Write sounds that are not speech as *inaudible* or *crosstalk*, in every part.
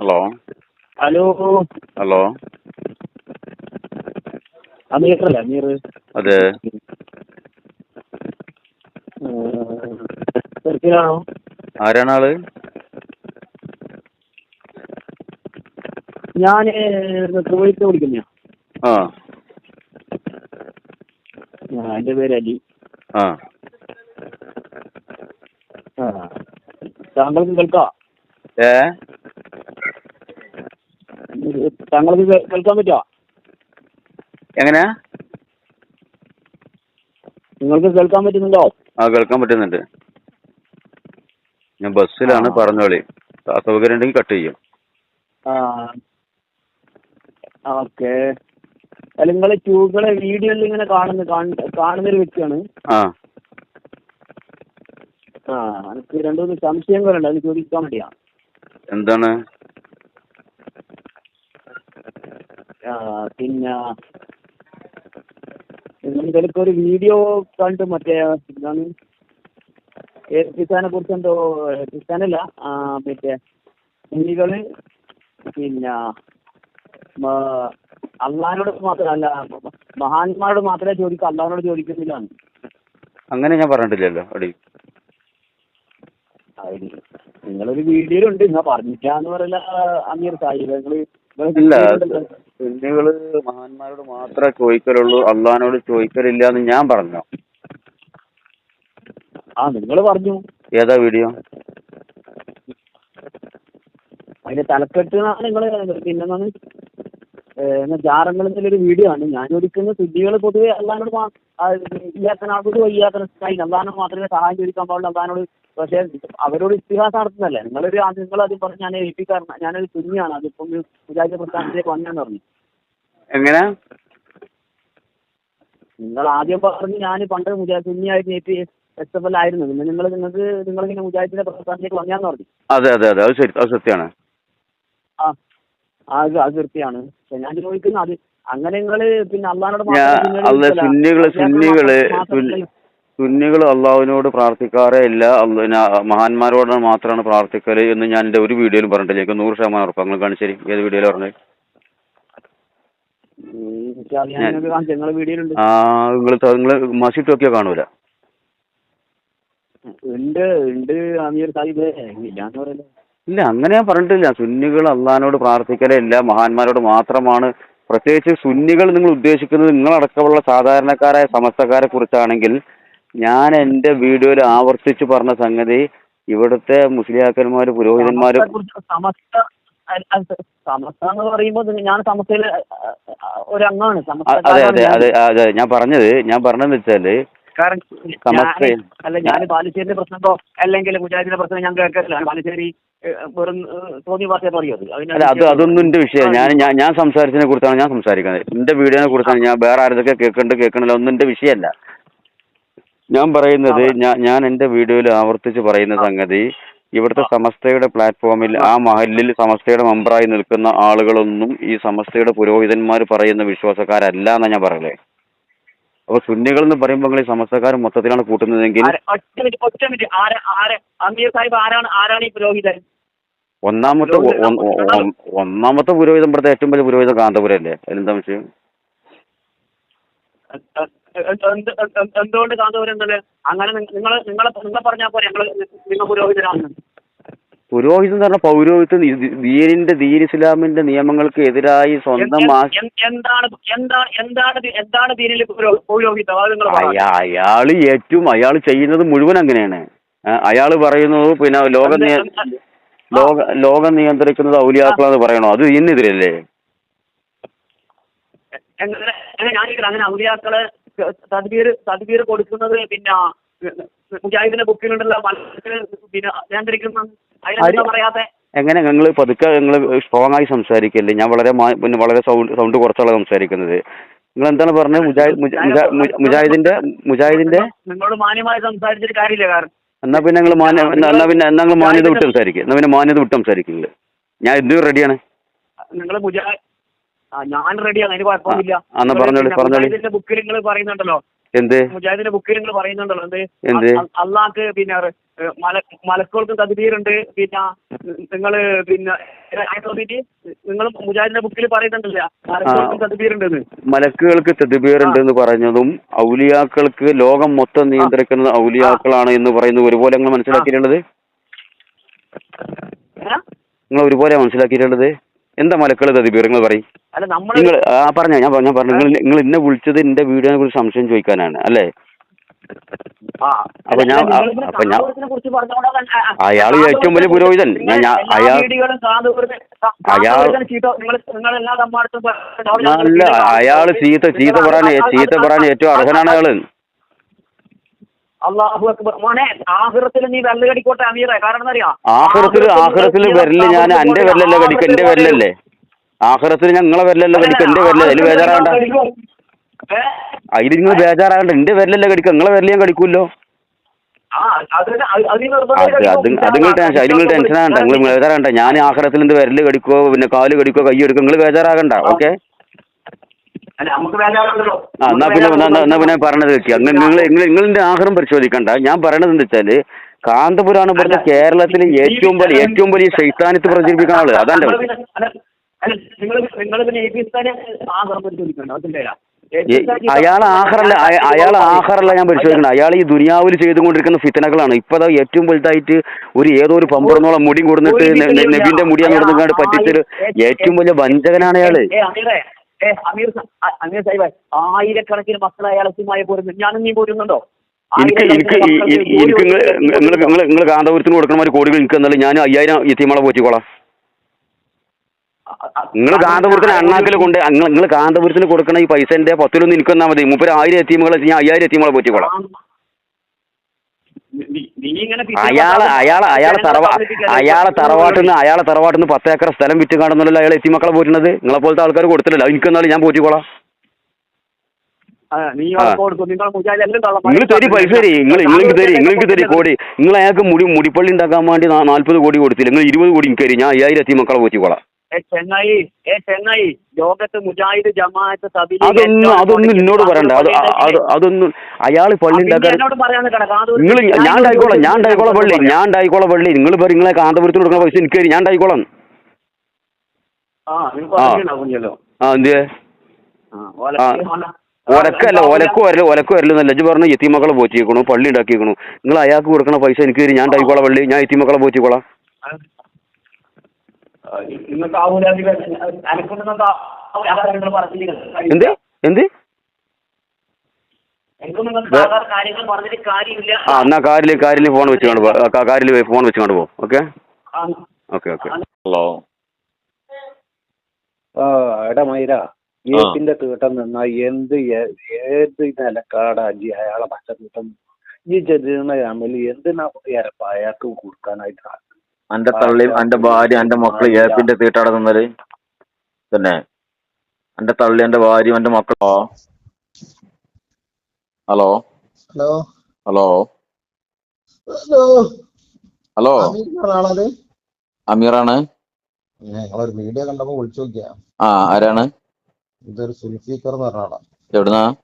Hello hello hello അമീർ? അതെ. തിരക്കിലാണോ ആരാണ് ആൾ? ഞാൻ കുവൈത്ത് വിളിക്കുന്ന ആ എന്റെ പേര് അലി. ആ. ആ. താങ്കൾക്ക് കേൾക്കാം? ഏ? താങ്കൾക്ക് കേൾക്കാൻ പറ്റുമോ എങ്ങനെ? നിങ്ങൾക്ക് കേൾക്കാൻ പറ്റുന്നുണ്ടോ? ആ കേൾക്കാൻ പറ്റുന്നുണ്ട്. ഞാൻ ബസ്സിലാണ്. പറഞ്ഞോളി അസൗകര്യം ഉണ്ടെങ്കിൽ കട്ട് ചെയ്യും. ഓക്കെ. അല്ല നിങ്ങളെ ട്യൂബുകളെ വീഡിയോയിൽ ഇങ്ങനെ കാണുന്ന കാണുന്ന ഒരു വ്യക്തിയാണ്. ആ. ആ എനിക്ക് രണ്ടു മൂന്ന് സംശയങ്ങളുണ്ട്. അത് ചോദിക്കാൻ വേണ്ടിയാ. എന്താണ്? പിന്നെ നിങ്ങൾക്ക് ഒരു വീഡിയോ കണ്ട് മറ്റേ എന്താണ്? ക്രിസ്ത്യാനെ കുറിച്ച് എന്തോ ക്രിസ്ത്യാനല്ല മറ്റേ കുഞ്ഞികൾ പിന്നെ അള്ളഹാനോട് മാത്രമല്ല മഹാന്മാരോട് മാത്രമേ ചോദിക്കൂ അള്ളഹാനോട് ചോദിക്കുന്നില്ല അങ്ങനെ ഞാൻ പറഞ്ഞിട്ടില്ലല്ലോ അടി. നിങ്ങളൊരു വീഡിയോയിലുണ്ട് ഞാൻ പറഞ്ഞിട്ടാന്ന് പറയല അമീർ സാഹചര്യങ്ങൾ ഇല്ല. സുന്നികൾ മഹാന്മാരോട് മാത്രമേ ചോദിക്കലുള്ളൂ അള്ളഹാനോട് ചോദിക്കലില്ല എന്ന് ഞാൻ പറഞ്ഞു? ആ നിങ്ങൾ പറഞ്ഞു. ഏതാ വീഡിയോ അതിന്റെ തലക്കെട്ട് നിങ്ങൾ പിന്നെന്നാണ് ജാറങ്ങൾ എന്നുള്ളൊരു വീഡിയോ ആണ്. ഞാൻ ഒരുക്കുന്ന ശുദ്ധികൾ പൊതുവെ അള്ളഹാനോട് ഇല്ലാത്തനാളോട് വയ്യാത്തനായി അള്ളഹാനോട് മാത്രമേ സഹായം ചോദിക്കാൻ പാടുള്ളൂ. അള്ളഹാനോട് പക്ഷേ അവരോട് ഇത്തിഹാസം നടത്തുന്നല്ലേ നിങ്ങളൊരു നിങ്ങൾ അത് പറഞ്ഞ് ഞാൻ ഏൽപ്പിക്കാറുണ്ട് ഞാനൊരു കുഞ്ഞാണ്. അതിപ്പം മുജാഹിദ് പ്രസ്ഥാനത്തിലേക്ക് വന്നെന്ന് പറഞ്ഞു. എങ്ങനെ? നിങ്ങൾ ആദ്യം പറഞ്ഞു ഞാൻ പണ്ട് കുഞ്ഞായിട്ട് ഏറ്റി എസ് എഫ് എൽ ആയിരുന്നു. പിന്നെ നിങ്ങൾ നിങ്ങൾക്ക് നിങ്ങളിങ്ങനെ മുജാഹിദിന്റെ പ്രസ്ഥാനത്തിലേക്ക് വന്നു പറഞ്ഞു. അതെ അതെ അതെ. അത് ശരി. അത് സത്യമാണ്. ആ. അത് അത് ഞാൻ ചോദിക്കുന്നത് അത് അങ്ങനെ നിങ്ങൾ പിന്നെ അള്ളഹാനോട് ഞാൻ സുന്നികൾ സുന്നികൾ സുന്നികൾ അള്ളാഹുവിനോട് പ്രാർത്ഥിക്കാറേ ഇല്ല. മഹാന്മാരോട് മാത്രമാണ് പ്രാർത്ഥിക്കൽ എന്ന് ഞാൻ എന്റെ ഒരു വീഡിയോയിലും പറഞ്ഞിട്ടില്ല. എനിക്ക് നൂറ് ശതമാനം ഉറപ്പാണ് നിങ്ങൾ കാണിച്ചേരി ഏത് വീഡിയോയിൽ പറഞ്ഞത് ഞാൻ ആ നിങ്ങൾ നിങ്ങൾ മസിട്ട് നോക്കിയാൽ കാണൂല? ഉണ്ട് ഉണ്ട് അമീർ സാഹിബ്. ഇല്ലാന്ന് പറയല്ലോ. ഇല്ല അങ്ങനെ ഞാൻ പറഞ്ഞിട്ടില്ല. സുന്നികൾ അള്ളഹാനോട് പ്രാർത്ഥിക്കലേ ഇല്ല മഹാന്മാരോട് മാത്രമാണ്. പ്രത്യേകിച്ച് സുന്നികൾ നിങ്ങൾ ഉദ്ദേശിക്കുന്നത് നിങ്ങളടക്കമുള്ള സാധാരണക്കാരായ സമസ്തക്കാരെ കുറിച്ചാണെങ്കിൽ ഞാൻ എന്റെ വീഡിയോയിൽ ആവർത്തിച്ച് പറഞ്ഞ സംഗതി ഇവിടുത്തെ മുസ്ലിയാക്കന്മാര് പുരോഹിതന്മാര് സമസ്ത സമസ്ത എന്ന് പറയുമ്പോൾ ഞാൻ സമസ്തയിലെ ഒരു അംഗമാണ് അതെ അതെ അതെ അതെ. ഞാൻ പറഞ്ഞത് ഞാൻ പറഞ്ഞതെന്ന് വെച്ചാൽ കാരണം അല്ല ഞാൻ ബാലുശ്ശേരിന്റെ പ്രശ്നമോ അല്ലെങ്കിൽ മുജാഹിദിന്റെ പ്രശ്നം ഞാൻ കേൾക്കില്ല ബാലുശ്ശേരി ഏ, വെറും ഏ, തോന്നി പാർട്ടിയെ പറയും അത്. അല്ല അത് അതൊന്നും എന്റെ വിഷയം. ഞാൻ ഞാൻ ഞാൻ സംസാരിച്ചതിനെ കുറിച്ചാണ് ഞാൻ സംസാരിക്കുന്നത്. എന്റെ വീഡിയോനെ കുറിച്ചാണ് ഞാൻ വേറെ ആരതൊക്കെ കേൾക്കുന്നുണ്ട് കേൾക്കണില്ല ഒന്നും എന്റെ വിഷയമല്ല. ഞാൻ പറയുന്നത് ഞാൻ ഞാൻ എന്റെ വീഡിയോയിൽ ആവർത്തിച്ച് പറയുന്ന സംഗതി ഇവിടുത്തെ സമസ്തയുടെ പ്ലാറ്റ്ഫോമിൽ ആ. മഹലിൽ സമസ്തയുടെ മെമ്പറായി നിൽക്കുന്ന ആളുകളൊന്നും ഈ സമസ്തയുടെ പുരോഹിതന്മാർ പറയുന്ന വിശ്വാസക്കാരല്ല എന്നാ ഞാൻ പറയലേ അപ്പൊ സുന്നികൾ എന്ന് പറയുമ്പോൾ നിങ്ങൾ സമസ്തക്കാർ മൊത്തത്തിലാണ് കൂട്ടുന്നതെങ്കിൽ ഒറ്റ മിനിറ്റ് ഒറ്റ മിനിറ്റ്. ആര ആര? അമീർ സാഹിബ് ആരാണ് ആരാണ് ഈ പുരോഹിതൻ? ഒന്നാമത്തെ ഒന്നാമത്തെ പുരോഹിതം ഇവിടുത്തെ ഏറ്റവും വലിയ പുരോഹിതം കാന്തപുരല്ലേ അതിലെന്താ വിഷയം? എന്ത്- എന്ത്- എന്ത്- എന്തുകൊണ്ട് കാന്തപുരം അങ്ങനെ നിങ്ങൾ നിങ്ങളെ നിങ്ങൾ പറഞ്ഞാൽ പോരെ ഞങ്ങൾ നിങ്ങൾ പുരോഹിതരാണ് പുരോഹിതം എന്ന് പറഞ്ഞ പൗരോഹിത്യം ദീനിന്റെ ദീൻ ഇസ്ലാമിന്റെ നിയമങ്ങൾക്ക് എതിരായി സ്വന്തം എന്താണ് എന്താണ് എന്താണ് ദി- എന്താണ് ദീനിൽ പുരോ- പൗരോഹിത്യം അത് നിങ്ങൾ പറ. അയാ- അയാൾ ഏറ്റവും അയാൾ ചെയ്യുന്നത് മുഴുവൻ അങ്ങനെയാണ്. അയാൾ പറയുന്നത് പിന്നെ ലോക ലോക ലോകം നിയന്ത്രിക്കുന്നത് ഔലിയാക്കളാന്ന് പറയണോ? അത് ഇന്നെതിരല്ലേ ഞാനില്ല അങ്ങനെ ഔലിയാക്കൾ തദ്ബീർ തദ്ബീർ കൊടുക്കുന്നത് പിന്നെ മുജാഹിദിന്റെ ബുക്കിലുണ്ടല്ലോ. പിന്നെ അതിനെന്താ എങ്ങനെ നിങ്ങൾ പതുക്കെ നിങ്ങൾ സ്ട്രോങ് ആയി സംസാരിക്കല്ലേ? ഞാൻ വളരെ പിന്നെ വളരെ സൗണ്ട് സൗണ്ട് കുറച്ചാണ് സംസാരിക്കുന്നത്. നിങ്ങൾ എന്താണ് പറഞ്ഞത്? മുജാഹിദ് മുജ- മുജാ- മുജ- മുജാഹിദിന്റെ മുജാഹിദിന്റെ നിങ്ങളോട് മാന്യമായി സംസാരിച്ചിട്ട് കാര്യമില്ല കാരണം എന്നാ പിന്നെ നിങ്ങൾ മാന്യ എന്നാ പിന്നെ എന്നാ നിങ്ങൾ മാന്യത വിട്ട് സംസാരിക്കുക എന്നാ പിന്നെ മാന്യത വിട്ട് സംസാരിക്കില്ല? ഞാൻ എന്തും റെഡിയാണ് നിങ്ങൾ മുജാ ഞാൻ റെഡിയാണ് അതിന് കുഴപ്പമൊന്നുമില്ല. പറഞ്ഞോളി, പറഞ്ഞോളി. ബുക്കിൽ നിങ്ങൾ പറയുന്നുണ്ടല്ലോ. എന്ത്? മുജാഹിദിന്റെ ബുക്കിൽ നിങ്ങൾ പറയുന്നുണ്ടല്ലോ എന്ത്? അള്ളാക്ക് പിന്നെ മലക്കോൾക്ക് തദ്ബീറുണ്ട് പിന്നെ നിങ്ങൾ പിന്നെ നിങ്ങൾ മുജാഹിദിന്റെ ബുക്കിൽ പറയുന്നുണ്ടല്ലോ മലക്കുകൾക്ക് തദ്ബീറുണ്ടെന്ന്? മലക്കുകൾക്ക് പറഞ്ഞതും ഔലിയാക്കൾക്ക് ലോകം മൊത്തം നിയന്ത്രിക്കുന്നത് ഔലിയാക്കളാണ് എന്ന് പറയുന്നത് ഒരുപോലെ നിങ്ങൾ മനസ്സിലാക്കിയിട്ടുള്ളത്? നിങ്ങൾ ഒരുപോലെ മനസ്സിലാക്കിയിട്ടുള്ളത്? എന്താ മലക്കളത് തെതുബീർ നിങ്ങൾ പറയും. നിങ്ങൾ ആ പറഞ്ഞ ഞാൻ പറഞ്ഞ പറഞ്ഞു. നിങ്ങൾ നിങ്ങൾ എന്നെ വിളിച്ചത് എന്റെ വീടിനെ കുറിച്ച് സംശയം ചോദിക്കാനാണ് അല്ലേ? അപ്പൊ ഞാൻ- അപ്പൊ ഞാൻ- അയാൾ ഏറ്റവും വലിയ പുരോഹിതൻ. ഞാൻ- അയാൾ- അയാൾ- അല്ല അയാൾ ചീത്ത ചീത്ത പറയാൻ ചീത്ത പറയാൻ ഏറ്റവും അർഹനാണ് അയാൾ. അള്ളാഹു അക്ബർ. മോനെ ആഹ്റത്തിൽ നീ വെള്ള കടിക്കോട്ടെ അമീറെ. കാരണം എന്താ വരൽ ഞാൻ എന്റെ വരലല്ല കടിക്ക എന്റെ വരലല്ലേ? ആഹ്റത്തിൽ ഞങ്ങളെ വരലല്ല കടിക്ക എന്റെ വരലല്ല? അതിൽ? അതിൽ നിങ്ങൾ ബേജാറാകണ്ട എന്റെ വരലല്ലേ കടിക്ക നിങ്ങളെ വരൽ ഞാൻ കടിക്കൂല്ലോ. ആ, അത് അത് അത് ഈ നിർബന്ധം അത് അത് അത് നിങ്ങൾ ടെൻഷൻ അത് ടെൻഷൻ ആകണ്ട നിങ്ങൾ ബേജാറാകണ്ട ഞാൻ ആഹ്റത്തിൽ എന്ത് വരൽ കടിക്കോ പിന്നെ കാൽ കടിക്കോ കൈ എടുക്കോ നിങ്ങൾ ബേജാറാകണ്ട. ഓക്കെ. ആ എന്നാ പിന്നെ എന്നാ- പറഞ്ഞത് അങ്ങനെ നിങ്ങൾ നിങ്ങൾ നിങ്ങളുടെ ആഹാരം പരിശോധിക്കണ്ട. ഞാൻ പറയണത് എന്താ വെച്ചാൽ കാന്തപുരാണ് പറഞ്ഞ കേരളത്തിലെ ഏറ്റവും വലിയ ഏറ്റവും വലിയ ശൈത്താനത്ത് പ്രചരിപ്പിക്കുന്ന ആൾ. അതാണ് അയാൾ ആഹാറല്ല അയാൾ ആഹാറല്ല ഞാൻ പരിശോധിക്കണം. അയാൾ ഈ ദുനിയാവിൽ ചെയ്തുകൊണ്ടിരിക്കുന്ന ഫിത്തനകളാണ്. ഇപ്പൊ അതാ ഏറ്റവും വലുതായിട്ട് ഒരു ഏതോ ഒരു പമ്പറന്നോളം മുടി കൊടുത്തിട്ട് നബീന്റെ മുടി അങ്ങോട്ട് പറ്റിച്ചൊരു ഏറ്റവും വലിയ വഞ്ചകനാണ് അയാൾ. ഏ, അമീർ അമീർ സാഹിബ് ആയിരക്കണക്കിന് മക്കൾ അയാൾ എത്തുമായി പോരുന്നു. ഞാനും നീ പോരുന്നുണ്ടോ? എനിക്ക് എനിക്ക് എനിക്ക് നിങ്ങൾ നിങ്ങൾ നിങ്ങൾ കാന്തപുരത്തിന് കൊടുക്കണ ഒരു കോടികൾ എനിക്ക് എന്നാലും ഞാൻ അയ്യായിരം എത്തിയമ്മളെ പോറ്റിക്കോളാം. നിങ്ങൾ കാന്തപുരത്തിന് അണ്ണാക്കിൽ കൊണ്ട് നിങ്ങൾ നിങ്ങൾ കാന്തപുരത്തിന് കൊടുക്കണ ഈ പൈസന്റെ പത്തിലൊന്ന് എനിക്ക് തന്നാൽ മതി. മുപ്പത് ആയിരം എത്തിയമ്മകളെ ഞാൻ അയ്യായിരം എത്തിയമ്മളെ പോറ്റിക്കോളാം. അയാളെ അയാളെ അയാളെ തറവാ അയാളെ തറവാട്ടിൽ നിന്ന് അയാളെ തറവാട്ടിൽ നിന്ന് പത്ത് ഏക്കർ സ്ഥലം വിറ്റ് കാണുന്നല്ലോ അയാൾ എത്തി മക്കളെ പോറ്റുന്നത്? നിങ്ങളെ പോലത്തെ ആൾക്കാർ കൊടുത്തില്ലല്ലോ എനിക്ക് എന്നാലും ഞാൻ പോറ്റിക്കോളാം. നിങ്ങൾ തരി പൈസ തരി. നിങ്ങൾ നിങ്ങൾക്ക് തരി. നിങ്ങൾക്ക് തരി കോടി. നിങ്ങൾ അയാൾക്ക് മുടി മുടിപ്പള്ളി ഉണ്ടാക്കാൻ വേണ്ടി നാൽപ്പത് കോടി കൊടുത്തില്ല. നിങ്ങൾ ഇരുപത് കോടി എനിക്ക് തരി. ഞാൻ അയ്യായിരം എത്തി മക്കളെ പോറ്റിക്കോളാം. ചെങ്ങായി ഏ ചെങ്ങായി ലോകത്ത് മുജാഹിദ് ജമാഅത്ത് അതൊന്നും അതൊന്നും എന്നോട് പറയണ്ട. അത് അത് അതൊന്നും അയാൾ പള്ളി നിങ്ങൾ ഞാൻ ഉണ്ടായിക്കോളാം ഞാൻ ഉണ്ടായിക്കോളാം പള്ളി ഞാൻ ഉണ്ടായിക്കോളാം പള്ളി. നിങ്ങൾ പറയും നിങ്ങളെ കാന്തപുരത്തിന് കൊടുക്കുന്ന പൈസ എനിക്ക് ഞാൻ ഉണ്ടായിക്കോളാം. ആ എന്ത് ഒലക്കല്ല ഒലക്ക് വരൽ ഒലക്ക് വരലെന്നല്ല ഇജ്ജ് പറഞ്ഞു എത്തിമക്കളെ പോറ്റിയേക്കണു പള്ളി ഉണ്ടാക്കിയേക്കണു. നിങ്ങൾ അയാൾക്ക് കൊടുക്കണ പൈസ എനിക്ക് ഞാൻ ഉണ്ടായിക്കോളാം പള്ളി. ഞാൻ എത്തിമക്കളെ പോറ്റിക്കോളാം. നിങ്ങൾക്ക് ആവൂല അനക്കൊന്നും നിങ്ങൾ പറഞ്ഞില്ല എന്ത്? എന്ത്? എനിക്കും നിങ്ങൾക്ക് സാധാരണ കാര്യങ്ങൾ പറഞ്ഞിട്ട് കാര്യമില്ല. ആ എന്നാ കാറിൽ കാറിൽ ഫോൺ വെച്ചുകൊണ്ട് പോ. ആ, കാറിൽ ഫോൺ വെച്ചുകൊണ്ട് പോകും ഓക്കെ? ആ, ഓക്കെ ഓക്കെ. ഹലോ. ആ എടാ മൈര ഏപ്പിന്റെ തീട്ടം നിന്നാ എന്ത് ഏത് നിലക്കാടാ ജി അയാളെ പച്ച തീട്ടം ഈ ചെറിയ അമൽ എന്തിനാ ഇരപ്പ അയാൾക്ക് കൊടുക്കാനായിട്ട് അന്റെ തള്ളിയും അന്റെ ഭാര്യ അന്റെ മക്കൾ ഏപ്പിന്റെ തീട്ടാടെ നിന്നത് തന്നെ. അന്റെ തള്ളി അന്റെ ഭാര്യയും അന്റെ മക്കളോ. Hello. Hello. Hello. Hello. Hello. ആളത് അമീറാണ്. ഞങ്ങളൊരു വീഡിയോ കണ്ടപ്പോ വിളിച്ചു നോക്കിയാ. ആ ആരാണ്? ഇതൊരു സുൽഫീക്കർ എന്ന് പറഞ്ഞ ആളാ. എവിടുന്നാ?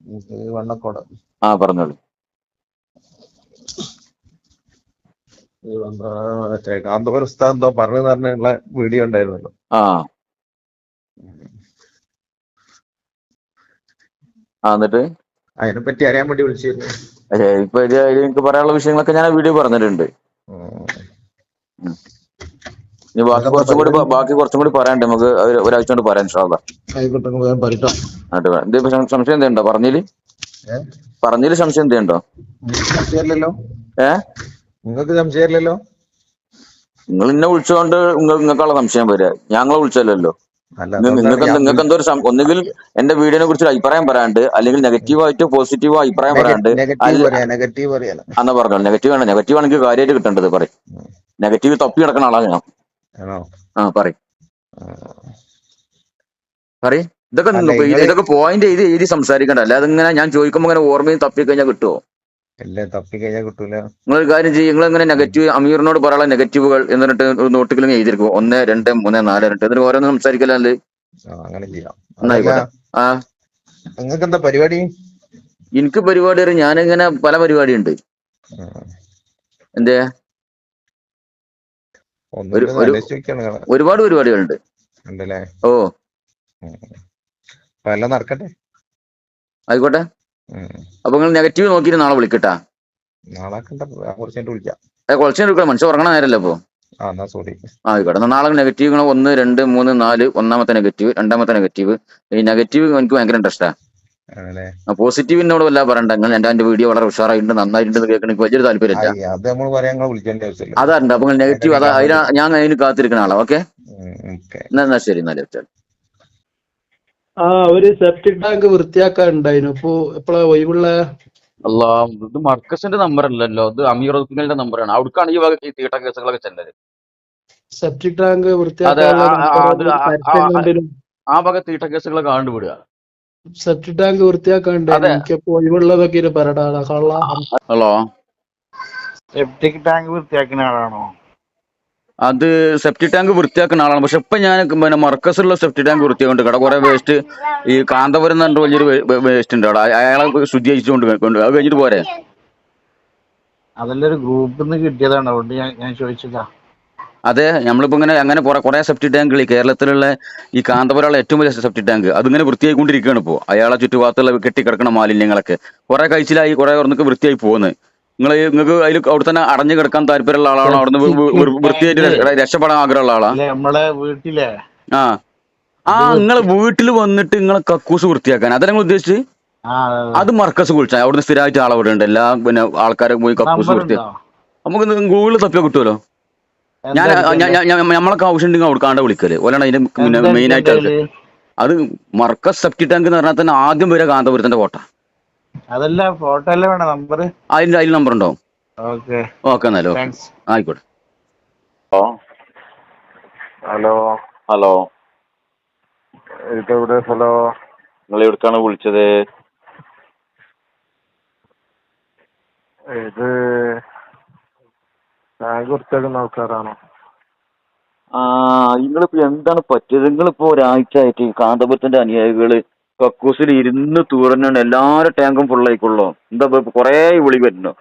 ഇത് വണ്ണക്കോട്. ആ പറഞ്ഞോളൂ ഈ വന്ന- മറ്റേ കാന്തപുരം ഉസ്താദ് എന്തോ പറഞ്ഞു പറഞ്ഞുള്ള വീഡിയോ ഉണ്ടായിരുന്നല്ലോ. ആ. എന്നിട്ട്? അതിനെ പറ്റി അറിയാൻ വേണ്ടി വിളിച്ചിരുന്നു ഇപ്പൊ എനിക്ക് പറയാനുള്ള വിഷയങ്ങളൊക്കെ ഞാൻ വീഡിയോ പറഞ്ഞിട്ടുണ്ട്. ഇനി ബാക്കി കുറച്ചും കൂടി ബാക്കി കുറച്ചും കൂടി പറയാനുണ്ട്. നമുക്ക് ഒരു- ഒരാഴ്ച കൊണ്ട് പറയാൻ സം- സംശയം എന്തേണ്ടോ? പറഞ്ഞിൽ? പറഞ്ഞിൽ സംശയം എന്തേണ്ടോ? ഏഹ് ഏ? നിങ്ങൾക്ക് സംശയമില്ലല്ലോ? നിങ്ങൾ ഇന്നെ വിളിച്ചുകൊണ്ട് നിങ്ങൾക്കുള്ള സംശയം വരിക ഞങ്ങളെ വിളിച്ചല്ലോ നിങ്ങൾക്ക് നിങ്ങൾക്ക് എന്തോ ഒരു ഒന്നുകിൽ എന്റെ വീഡിയോനെ കുറിച്ച് അഭിപ്രായം പറയാണ്ട് അല്ലെങ്കിൽ നെഗറ്റീവായിട്ടോ പോസിറ്റീവോ അഭിപ്രായം പറയാണ്ട് നെഗറ്റീവ് അല്ല- നെഗറ്റീവ് ആണ് നെഗറ്റീവ് ആണെങ്കിൽ കാര്യമായിട്ട് കിട്ടേണ്ടത് പറയും. നെഗറ്റീവ് തപ്പി കിടക്കുന്ന ആളാണ് ഞാൻ. ആ പറയും. പറ പറയും. ഇതൊക്കെ ഇതൊക്കെ പോയിന്റ് എഴുതി എഴുതി സംസാരിക്കണ്ട. അല്ലാതെ ഇങ്ങനെ ഞാൻ ചോദിക്കുമ്പോൾ ഇങ്ങനെ ഓർമ്മയും തപ്പി കഴിഞ്ഞാൽ കിട്ടുമോ എല്ലാം കിട്ടൂല. നിങ്ങൾ കാര്യം ചെയ്യും നിങ്ങൾ എങ്ങനെ നെഗറ്റീവ് അമീറിനോട് പറയാനുള്ള നെഗറ്റീവുകൾ എന്നിട്ട് ഒരു നോട്ടിക്കലും എഴുതിയിരിക്കും. ഒന്ന് രണ്ട് മൂന്ന് നാല് രണ്ട്. എന്നിട്ട് ഓരോന്ന് സംസാരിക്കലല്ലേ അങ്ങനെ ചെയ്യാം. ആ. നിങ്ങൾക്ക് എന്താ പരിപാടി? എനിക്ക് പരിപാടി അറിയാം. ഞാനിങ്ങനെ പല പരിപാടി ഉണ്ട് എന്തേ? ഒരുപാട് പരിപാടികളുണ്ട്. ഓ. പല നടക്കട്ടെ? ആയിക്കോട്ടെ. അപ്പൊ നിങ്ങൾ നെഗറ്റീവ് നോക്കിയിട്ട് നാളെ വിളിക്കട്ടാ കുറച്ച് വിളിക്കാം. മനുഷ്യ ഉറങ്ങണ നേരല്ലേ അപ്പോ ആയിക്കോട്ടെ. നാളെ നെഗറ്റീവ് ഒന്ന് രണ്ട് മൂന്ന് നാല് ഒന്നാമത്തെ നെഗറ്റീവ് രണ്ടാമത്തെ നെഗറ്റീവ് ഈ നെഗറ്റീവ് എനിക്ക് ഭയങ്കര ഇൻട്രസ്റ്റാ പോസിറ്റീവിനോട് വല്ല പറയണ്ട. നിങ്ങൾ എന്റെ എന്റെ വീഡിയോ വളരെ ഉഷാറായിട്ടുണ്ട് നന്നായിട്ടുണ്ട് കേൾക്കണ എനിക്ക് വലിയൊരു താല്പര്യമില്ല. അതാണ്ട് അപ്പൊ നെഗറ്റീവ് അതാ അതിനാ ഞാൻ അതിന് കാത്തിരിക്കുന്ന ആളാ ഓക്കെ? എന്നാ ശരി എന്നാലും ആ ഒരു സെപ്റ്റിക് ടാങ്ക് വൃത്തിയാക്കാൻ ഉണ്ടായിരുന്നു ഇപ്പൊ എപ്പോഴാ ഒഴിവുള്ള? അല്ല ഇത് മർക്കസിന്റെ നമ്പർ അല്ലല്ലോ. ഇത് അമീർ ഉസ്മാനിന്റെ നമ്പറാണ് അവിടേക്കാണ് ഈ വക ഈ തീട്ട കേസുകളൊക്കെ ചെല്ലത് സെപ്റ്റിക് ടാങ്ക് വൃത്തിയാക്കാൻ വൃത്തിയാക്കാനുള്ള ആ, ആ, അത് ആ, ആ, പരസ്യം കണ്ടിരുന്നു. ആ വക തീട്ട കേസുകളൊക്കെ കണ്ടുപിടുക. സെപ്റ്റിക് ടാങ്ക് വൃത്തിയാക്കാൻ അതെ. ഉണ്ടായിരുന്നു എനിക്കിപ്പോ ഒഴിവുള്ളതൊക്കെ ഇരു പറയടാ കള്ള ഹലോ? സെപ്റ്റിക് ടാങ്ക് വൃത്തിയാക്കുന്ന ആളാണോ? അത് സെപ്റ്റി ടാങ്ക് വൃത്തിയാക്കുന്ന ആളാണ്. പക്ഷെ ഇപ്പൊ ഞാൻ പിന്നെ മർക്കസിലുള്ള സെപ്റ്റി ടാങ്ക് വൃത്തിയാക്കുന്നുണ്ട് കട കുറെ വേസ്റ്റ് ഈ കാന്തപുരം എന്ന് പറഞ്ഞ വലിയൊരു വേസ്റ്റ് ഉണ്ട് അവിടെ. അയാളെ ശുദ്ധീകരിച്ചുകൊണ്ട് കൊണ്ട് അത് കഴിഞ്ഞിട്ട് പോരെ? അതെല്ലാം ഒരു ഗ്രൂപ്പിൽ നിന്ന് കിട്ടിയതാണ്. അതുകൊണ്ട് ഞാൻ ഞാൻ ചോദിച്ചതാ. അതെ നമ്മളിപ്പോ ഇങ്ങനെ അങ്ങനെ കുറെ കുറെ സെപ്റ്റി ടാങ്ക് ഈ കേരളത്തിലുള്ള ഈ കാന്തപുരമുള്ള ഏറ്റവും വലിയ സെപ്റ്റി ടാങ്ക് അതിങ്ങനെ വൃത്തിയായിക്കൊണ്ടിരിക്കുകയാണ് ഇപ്പോൾ അയാളെ ചുറ്റുഭാഗത്തുള്ള കെട്ടിക്കിടക്കുന്ന മാലിന്യങ്ങളൊക്കെ. കുറെ കഴിച്ചിലായി കുറെ ഓർന്നൊക്കെ വൃത്തിയായി പോകുന്നത് നിങ്ങൾ നിങ്ങൾക്ക് അതിൽ അവിടെ തന്നെ അടഞ്ഞു കിടക്കാൻ താല്പര്യമുള്ള ആളാണോ? അവിടെ വൃ- വൃത്തിയായിട്ട് രക്ഷ- രക്ഷപ്പെടാൻ ആഗ്രഹമുള്ള ആളാ? നമ്മളെ വീട്ടിലെ. ആ. ആ നിങ്ങളെ വീട്ടിൽ വന്നിട്ട് നിങ്ങളെ കക്കൂസ് വൃത്തിയാക്കാൻ. അതല്ല നിങ്ങൾ ഉദ്ദേശിച്ച് ആ അത് മർക്കസ് കുളിച്ചാൽ അവിടുന്ന് സ്ഥിരമായിട്ട് ആളെ അവിടെ ഉണ്ട്. എല്ലാ പിന്നെ ആൾക്കാരെ പോയി കക്കൂസ് വൃത്തിയാക്കും നമുക്ക് ഗൂഗിളിൽ തപ്പിയാൽ കിട്ടുമല്ലോ ഞാൻ നമ്മളൊക്കെ ആവശ്യം ഉണ്ടെങ്കിൽ അവിടെ കാണ്ട വിളിക്കൽ. ഓലാണ് അതിന്റെ മെയിൻ ആയിട്ട് അത് മർക്കസ് സെപ്റ്റി ടാങ്ക് എന്ന് പറഞ്ഞാൽ തന്നെ ആദ്യം വരെ കാന്തപുരത്തിന്റെ കോട്ട. അതല്ല ഫോട്ടോ അല്ലേ വേണം നമ്പർ അതിന്റെ അതിൽ നമ്പർ ഉണ്ടോ? ഓക്കെ ഓക്കെ എന്നാലും ഓക്കെ താങ്ക്സ് ആയിക്കോട്ടെ. ഹലോ? ഹലോ? ഇതെവിടെ ഹലോ? നിങ്ങൾ എവിടേക്കാണ് വിളിച്ചത്? ഇത് ടാങ്ക് വൃത്തിയാക്കുന്ന ആൾക്കാരാണോ? ആ നിങ്ങളിപ്പോ എന്താണ് പറ്റിയത്? നിങ്ങളിപ്പോ ഒരാഴ്ച ആയിട്ട് ഈ കാന്തപുരത്തിന്റെ അനുയായികൾ കക്കൂസിൽ ഇരുന്ന് തൂറന്നാണ് എല്ലാരും ടാങ്കും ഫുള്ളായിക്കൊള്ളോ എന്താ ഇപ്പൊ കൊറേ വിളി വരുന്നു.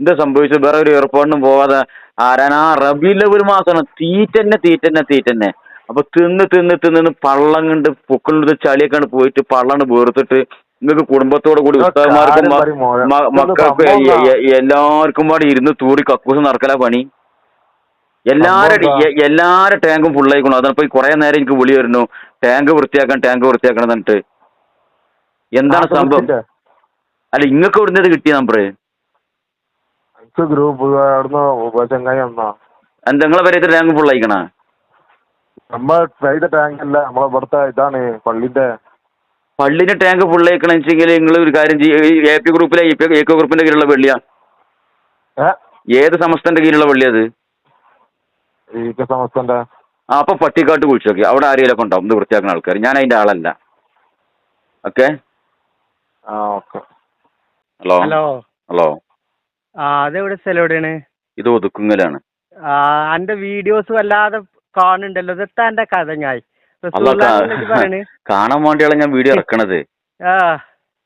എന്താ സംഭവിച്ചു വേറെ ഒരു ഏർപ്പാടിനും പോവാതെ ആരാനാ റബിയിലെ ഒരു മാസമാണ് തീറ്റന്നെ തീറ്റന്നെ തീറ്റന്നെ. അപ്പൊ തിന്ന് തിന്ന് തിന്ന് പള്ളം കണ്ട് പൊക്കളുടെ ചളിയൊക്കെ പോയിട്ട് പള്ളാണ് വേർത്തിട്ട് നിങ്ങൾക്ക് കുടുംബത്തോട് കൂടി ഉസ്താദ്മാർക്കും മക്കൾക്ക് എല്ലാവർക്കും പാടി ഇരുന്ന് തൂറി കക്കൂസ് നടക്കല പണി. എല്ലാരും എല്ലാരുടെ ടാങ്കും ഫുള്ളായിക്കണു അതപ്പോ കുറെ നേരം എനിക്ക് വിളി വരുന്നു. ടാങ്ക് വൃത്തിയാക്കണം ടാങ്ക് വൃത്തിയാക്കണം എന്നിട്ട് എന്താണ് സംഭവം? അല്ല ഇങ്ങക്ക് എവിടുന്നത് കിട്ടിയ നമ്പർ എനിക്ക് ഗ്രൂപ്പ് അവിടുന്ന് ചങ്ങായി നിങ്ങളെ വരെ ടാങ്ക് ഫുള്ളായിക്കണ നമ്മൾ ചെയ്ത ടാങ്ക് അല്ല നമ്മളെ ഇവിടുത്തെ ഇതാണ് പള്ളിന്റെ. പള്ളിന്റെ ടാങ്ക് ഫുൾ വെച്ചെങ്കിൽ നിങ്ങൾ ഒരു കാര്യം ചെയ്യും എ പി ഗ്രൂപ്പിലെ ഏക്കോ ഗ്രൂപ്പിന്റെ കീഴിലുള്ള വെള്ളിയാ ഏത് സമസ്തന്റെ കീഴിലുള്ള വെള്ളി അത്? സമസ്തന്റെ? ആ അപ്പൊ പട്ടിക്കാട്ട് കുഴിച്ചു നോക്കി. അവിടെ ആരെയൊക്കെ ഉണ്ടാവും ഇത് വൃത്തിയാക്കുന്ന ആൾക്കാർ ഞാൻ അതിന്റെ ആളല്ല. ഓക്കെ? ആ ഓക്കെ. ഹലോ. ഹലോ. ഹലോ. ആ അതെവിടെ സ്ഥലം എവിടെയാണ്? ഇത് ഒതുക്കുങ്ങലാണ്. ആ എന്റെ വീഡിയോസ് വല്ലാതെ കാണുന്നുണ്ടല്ലോ. ഇതെത്താ എന്റെ കഥ ഞാൻ. *laughs* കാണാൻ വേണ്ടിയാണ് ഞാൻ വീഡിയോ *laughs* ഇറക്കണത്. ആ.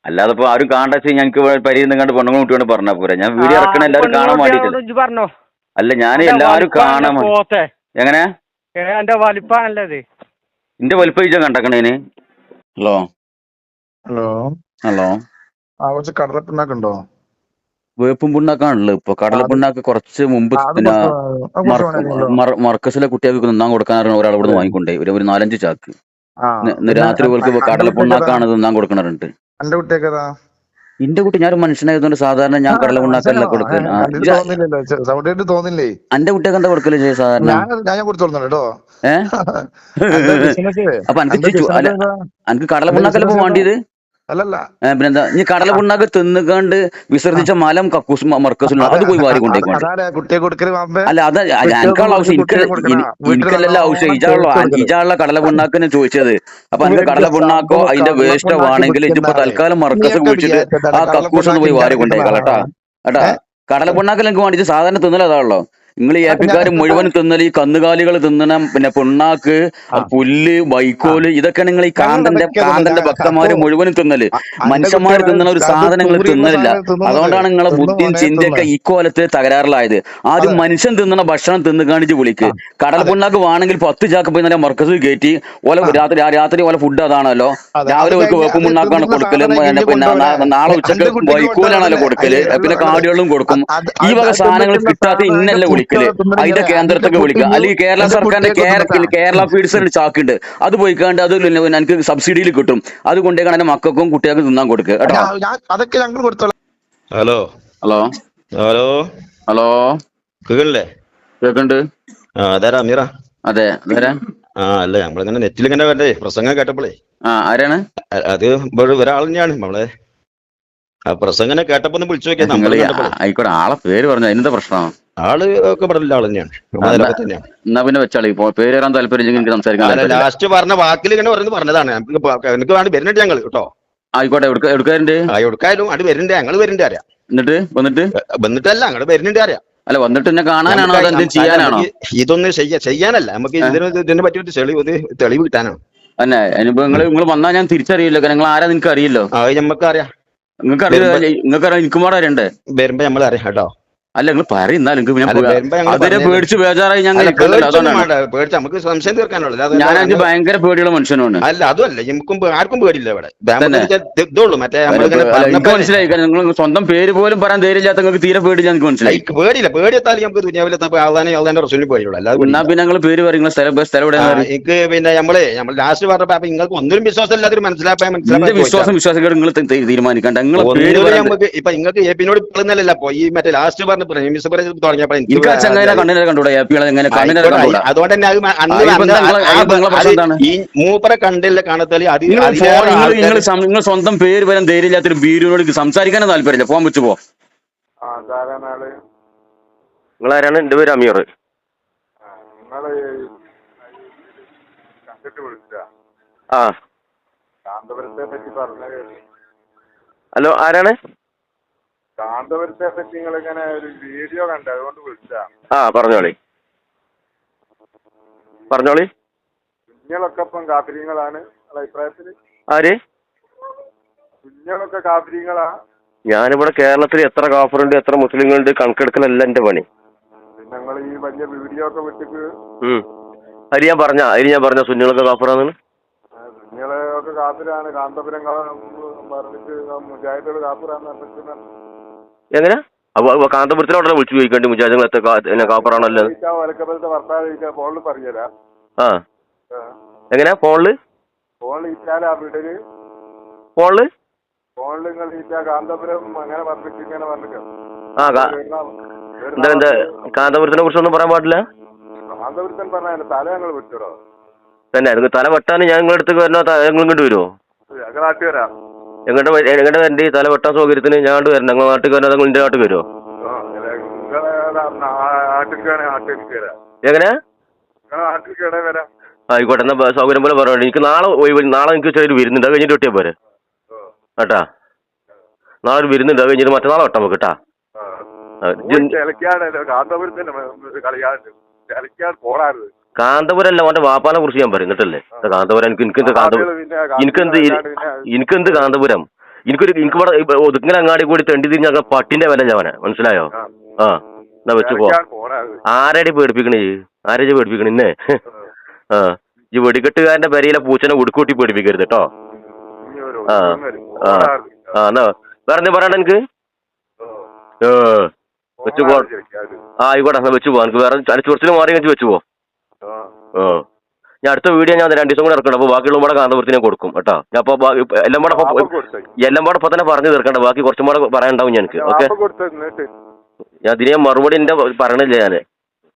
അല്ലാതെ ഇപ്പൊ ആരും കാണാച്ച ഞങ്ങൾക്ക് പരിചയം കണ്ട് പെണ്ണുങ്ങൾ കുട്ടിയോട് പറഞ്ഞാ പോരെ. ഞാൻ വീഡിയോ ഇറക്കണ എല്ലാരും കാണാൻ വേണ്ടിട്ട് പറഞ്ഞോ. അല്ല ഞാൻ എല്ലാരും എല്ലാവരും കാണാൻ വലിപ്പാണല്ലോ എങ്ങനെ? എന്റെ വലിപ്പാണല്ലത് എന്റെ വലിപ്പം ഇജ കണ്ടക്കണേന്. ഹലോ. ഹലോ. ഹലോ. ആ കുറച്ച് കടലപ്പിണ്ണാക്കുണ്ടോ? വേപ്പും പിണ്ണാക്കാണല്ലോ ഇപ്പൊ. കടലപ്പിണ്ണാക്ക് കുറച്ച് മുമ്പ് മർക്കസിലെ കുട്ടിയെ കുട്ടികൾക്ക് തിന്നാൻ കൊടുക്കാനാണ് ഒരാൾ ഇവിടെ. വാങ്ങിക്കൊണ്ടേ. ഒരു ഒരു നാലഞ്ച് ചാക്ക്. ഇന്ന് രാത്രി അ- കടലപ്പിണ്ണാക്കാണ് തിന്നാൻ കൊടുക്കണറുണ്ട്. എന്റെ കുട്ടി ഞാനൊരു മനുഷ്യനായതുകൊണ്ട് സാധാരണ ഞാൻ കൊടുക്കൽ. ചെ- സൗണ്ട് കേട്ട് തോന്നില്ലേ? എന്റെ കുട്ടിയൊക്കെ എന്താ കൊടുക്കൽ സാധാരണ? ഞാൻ ഞാൻ അപ്പൊ അനക്ക് ഏതാ? അനക്ക് കടലപ്പിണ്ണാക്കല്ല ഇപ്പൊ വേണ്ടിയത്? അല്ലല്ല. പിന്നെന്താ? ഇനി നീ പുണ്ണാക്ക് തിന്നുകാണ്ട് വിസർജിച്ച മലം കക്കൂസ് മർക്കസും അത് പോയി വാരി കൊണ്ടേക്കൊണ്ട് അല്ല അത് എനിക്കുള്ള ആവശ്യം. എനിക്ക് എനിക്കല്ലല്ലോ ആവശ്യം. ഇജാണുള്ള കടല പുണ്ണാക്ക് ചോദിച്ചത്. അപ്പൊ എനിക്ക് കടല പുണ്ണാക്കോ അതിന്റെ വേസ്റ്റോ ആണെങ്കിൽ ഇതിപ്പോ തൽക്കാലം മർക്കസ് കുഴിച്ചിട്ട് ആ കക്കൂസ് ഒന്ന് പോയി വാരി കൊണ്ടേക്കാം കേട്ടാ. കേട്ടാ? കടല പുണ്ണാക്കിൽ എനിക്ക് വേണ്ടിട്ട് സാധാരണ തിന്നല അതാണല്ലോ നിങ്ങൾ ഈ ഏപ്പിക്കാർ മുഴുവൻ തിന്നൽ ഈ കന്നുകാലികൾ തിന്നണം പിന്നെ പുണ്ണാക്ക് പുല്ല് വൈക്കോൽ ഇതൊക്കെ നിങ്ങൾ ഈ കാന്തന്റെ. കാന്തന്റെ ഭക്തന്മാര് മുഴുവൻ മുഴുവനും തിന്നൽ. മനുഷ്യന്മാർ തിന്നണ തിന്നുന്ന ഒരു സാധനം സാധനങ്ങൾ തൂറിയുള്ള തിന്നലില്ല. അതുകൊണ്ടാണ് നിങ്ങളെ ബുദ്ധിയും ചിന്തയൊക്കെ ഈ ഇക്കോലത്ത് തകരാറിലായത്. ആദ്യം മനുഷ്യൻ തിന്നണ ഭക്ഷണം തിന്നു കാണിച്ച് വിളിക്ക്. കടൽ പുണ്ണാക്ക് വേണമെങ്കിൽ പത്ത് ചാക്ക് പോയി നല്ല മർക്കസ് കയറ്റി ഓല രാത്രി ആ രാത്രി ഓല ഫുഡ് അതാണല്ലോ. അതെ. രാവിലെ ഓർക്ക് മുണ്ണാക്കാണ് വേപ്പും തിന്നുന്ന കൊടുക്കൽ പിന്നെ. നാളെ ഉച്ചയ്ക്ക് വൈക്കോലാണല്ലോ കൊടുക്കൽ. പിന്നെ കാടുകളും കൊടുക്കും. ഈ വക സാധനങ്ങൾ കിട്ടാത്ത ഇന്നല്ല അതിന്റെ വിളിക്കൽ അതിന്റെ കേന്ദ്രത്തൊക്കെ വിളിക്കുക അല്ലെങ്കിൽ കേരള സർക്കാരിന്റെ കേരളത്തിൽ കേരള ഫീഡ്സ് ഫീഡ്സിന് ചാക്കുണ്ട് അത് പോയിക്കാണ്ട് അത് എനിക്ക് സബ്സിഡിയിൽ കിട്ടും. അത് കൊണ്ടേക്കാണ് എന്റെ മക്കൾക്കും കുട്ടികൾക്കും തിന്നാൻ കൊടുക്കുക. കേട്ടോ? അതൊക്കെ ഞങ്ങൾ കൊടുത്തോളാം. ഹലോ? ഹലോ? ഹലോ? ഹലോ? കേൾക്കണില്ലേ കേക്കണ്ട് ആ അതാരാ? അമീറ? അതെ അതാരാ? ആ അല്ല നമ്മളിങ്ങനെ നെറ്റിൽ ഇങ്ങനെ വരണ്ടേ പ്രസംഗം കേട്ടപ്പോഴേ ആ ആരാണ്? അത് തന്നെയാണ് നമ്മളെ. ആ പ്രസംഗം കേട്ടപ്പോ ഒന്ന് വിളിച്ചു നോക്കിയാ ആയിക്കോട്ടെ ആളെ പേര് പറഞ്ഞു അതിനെന്താ പ്രശ്നം? ആൾ ഒക്കെ ഇവിടെ ആൾ തന്നെയാണ്. എന്നാ പിന്നെ വെച്ചാളി പേരേറാൻ താല്പര്യം എനിക്ക് സംസാരിക്കാൻ ലാസ്റ്റ് പറഞ്ഞ വാക്കിൽ ഇങ്ങനെ പറഞ്ഞു പറഞ്ഞതാണ്. എനിക്ക് വേണ്ടി വരുന്നുണ്ട് ഞങ്ങൾ കേട്ടോ. ആയിക്കോട്ടെ എടുക്കാറുണ്ട്? ആ അത് വരുന്നുണ്ട് ഞങ്ങൾ വരുന്നുണ്ട് അറിയാം. എന്നിട്ട്? വന്നിട്ട്? വന്നിട്ടല്ല അങ്ങോട്ട് വരുന്നുണ്ട് അറിയാം. അല്ല വന്നിട്ട് എന്നെ കാണാനാണോ അതെന്തും ചെയ്യാനാണോ? ഇതൊന്നും ചെയ്യാ ചെയ്യാനല്ല. നമുക്ക് ഇതിന് ഇതിനെ പറ്റി ഒരു തെളിവ് തെളിവ് കിട്ടാനാണ്. അന്നെ ഇനിയിപ്പോ നിങ്ങൾ നിങ്ങൾ വന്നാൽ ഞാൻ തിരിച്ചറിയില്ല. നിങ്ങൾ ആരാ നിങ്ങൾക്ക് അറിയില്ലോ? നമുക്ക് അറിയാം നിങ്ങൾക്ക് അറിയില്ല നിങ്ങൾക്ക് അറിയാം എനിക്കും കൂടെ അറിയണ്ടേ വരുമ്പോ നമ്മൾ അറിയാം കേട്ടോ. അല്ല നിങ്ങൾ പറയുന്നാലും അതിനെ പേടിച്ച് ബേജാറായി ഞാൻ പേടിച്ച നമുക്ക് സംശയം തീർക്കാനുള്ളൂ. ഞാൻ എനിക്ക് ഭയങ്കര പേടിയുള്ള മനുഷ്യനാണ് അല്ല അതുമല്ല നമുക്കും ആർക്കും പേടിയില്ല ഇവിടെ. ഇതുള്ളൂ മറ്റേ എനിക്ക് മനസ്സിലായി നിങ്ങൾ സ്വന്തം പേര് പോലും പറയാൻ ധൈര്യമില്ലാത്ത നിങ്ങൾക്ക് തീരെ പേടില്ല എനിക്ക് മനസ്സിലായി. എനിക്ക് പേടിയില്ല. പേടിയെത്താൽ നമുക്ക് ദുനിയാവിലെത്താൻ ആളാനെ ആളാന്റെ റസൂലിന് പേടിയുള്ളൂ. അല്ലാതെ എന്നാ പിന്നെ നിങ്ങൾ പേര് പറയുന്ന സ്ഥലം സ്ഥലം ആ, എനിക്ക് പിന്നെ നമ്മൾ നമ്മൾ ലാസ്റ്റ് പറഞ്ഞപ്പോ അപ്പൊ നിങ്ങൾക്ക് ഒന്നിനും വിശ്വാസം ഇല്ലാത്തൊരു മനസ്സിലാക്കാൻ മനസ്സിലാക്കാൻ വിശ്വാസം വിശ്വാസങ്ങൾ നിങ്ങൾ തീരുമാനിക്കണ്ട. നിങ്ങൾ നമുക്ക് ഇപ്പൊ നിങ്ങൾക്ക് എപ്പിനോട് പിന്നോട് അപ്പൊ ഈ മറ്റേ ലാസ്റ്റ് പറഞ്ഞ എനിക്ക് കണ്ണിനെ കണ്ടൂടാ? എങ്ങനെ കണ്ണിനെ ആയിക്കോട്ടെ, കണ്ടൂടാ അതുകൊണ്ട് തന്നെ അന്ന്? ഈ കണ്ടില്ല കാണത്തൽ നിങ്ങൾ സ്വന്തം പേര് വരാൻ ധൈര്യമില്ലാത്തൊരു ബീരുവിനോട് സംസാരിക്കാനും താല്പര്യമില്ല. ഫോൺ വെച്ച് പോ. നിങ്ങൾ ആരാണ് എന്റെ പേര് അമീർ ആ ഹലോ ആരാണ്? കാന്തപുരത്തെ പറ്റി ഒരു വീഡിയോ കണ്ട അതുകൊണ്ട് വിളിച്ചാ. ആ പറഞ്ഞോളി. പറഞ്ഞോളി. കുഞ്ഞുങ്ങളൊക്കെ ഇപ്പം കാത്തിരിങ്ങളാണ് അഭിപ്രായത്തിൽ? ആര്? കുഞ്ഞുങ്ങളൊക്കെ കാത്തിരിങ്ങളാ ഞാനിവിടെ കേരളത്തിൽ എത്ര കാഫറുണ്ട് എത്ര മുസ്ലിങ്ങളുണ്ട് കണക്കെടുക്കലല്ല എന്റെ പണി. പിന്നെ ഈ വലിയ വീഡിയോ ഒക്കെ വിട്ടിട്ട് ഉം. അതിൽ ഞാൻ പറഞ്ഞ അതിൽ ഞാൻ പറഞ്ഞ സുന്നികളൊക്കെ കാഫറാന്ന് കുഞ്ഞുങ്ങളെ ഒക്കെ കാത്തിരാണ്. കാന്തപുരം ക- പറഞ്ഞിട്ട് മുജാഹിദുകൾ കാത്തിരാന്ന് പറഞ്ഞിട്ട് എങ്ങനെ? അപ്പൊ കാന്തപുരത്തിലോട്ടല്ല വിളിച്ചു ചോദിക്കേണ്ടി മുജാജങ്ങൾ എത്ര കാപ്പറാണല്ലോ ആ. എങ്ങനെ ഫോണിൽ? ഫോണിൽ ആ എന്താ എന്താ കാന്തപുരത്തിനെ കുറിച്ചൊന്നും പറയാൻ പാടില്ല? കാന്തപുരത്തൻ പറഞ്ഞ തല ഞങ്ങൾ വിട്ടിടോ? തന്നെ തല വെട്ടാൻ ഞാൻ നിങ്ങളുടെ അടുത്ത് വരണോ? നിങ്ങൾ ഇങ്ങോട്ട് വരുമോ എങ്ങോട്ട് എങ്ങോട്ട് വരണ്ടി? തല വെട്ടാൻ സൗകര്യത്തിന് ഞാൻ അങ്ങോട്ട് വരണം നിങ്ങൾ നാട്ടിൽ നിങ്ങൾ എന്റെ നാട്ടിൽ വരുമോ എങ്ങനെ? ആയിക്കോട്ടെ എന്നാ സൗകര്യം പോലെ പറഞ്ഞു എനിക്ക് നാളെ ഒഴിവ് നാളെ എനിക്ക് ചെറിയൊരു വരുന്നുണ്ട്. അത് കഴിഞ്ഞിട്ട് വെട്ടിയാൽ പോരെ? കേട്ടാ? നാളെ ഒരു വരുന്നുണ്ട്. അത് കഴിഞ്ഞിട്ട് മറ്റന്നാളെ വെട്ടാം നമുക്ക് കേട്ടാ? കളിക്കാട് ഇജ്ജ് ചിലക്കാണ് അല്ല കാന്തപുരല്ല അവന്റെ വാപ്പാനെ കുറിച്ച് ഞാൻ പറയും കേട്ടല്ലേ? കാന്തപുരം എനിക്ക് എനിക്ക് കാന്തപുരം എനിക്കെന്ത് എനിക്കെന്ത് കാന്തപുരം? എനിക്കൊരു എനിക്ക് ഇവിടെ ഒതുങ്ങനെ അങ്ങാടി കൂടി തെണ്ടി തിരിഞ്ഞ പട്ടിന്റെ വില ഞാൻ മനസ്സിലായോ? ആ എന്നാ വെച്ച് പോ. ആരടി പേടിപ്പിക്കണേ ആരടി പേടിപ്പിക്കണ ഇന്നേ? ആ. ഈ വെടിക്കെട്ടുകാരന്റെ പെരയിലെ പൂച്ചനെ ഉടുക്കൂട്ടി പേടിപ്പിക്കരുത് കേട്ടോ ആ ആ ആ എന്നാ വേറെ എന്താ പറയണ്ട എനിക്ക് ഏ വെച്ച് പോ. ആ ആയിക്കോട്ടെ എന്നാ വെച്ച് പോ. എനിക്ക് വേറെ ചുറച്ചിൽ മാറി വെച്ച് വെച്ച് പോ. ഞാൻ അടുത്ത വീഡിയോ ഞാൻ രണ്ട് ദിവസം കൂടെ ഇറക്കണം. അപ്പോൾ ബാക്കിയുള്ള കൂടെ കാന്തപുരത്തിന് ഞാൻ കൊടുക്കും കേട്ടോ. ഞാൻ അപ്പോൾ എല്ലാം കൂടെ എല്ലാം കൂടെ ഇപ്പൊ തന്നെ പറഞ്ഞു തീർക്കണ്ട. ബാക്കി കുറച്ചും കൂടെ പറയാനുണ്ടാവും ഞങ്ങൾക്ക്. ഓക്കെ? ഞാൻ ഇതിന് മറുപടി എന്റെ പറയണില്ല ഞാൻ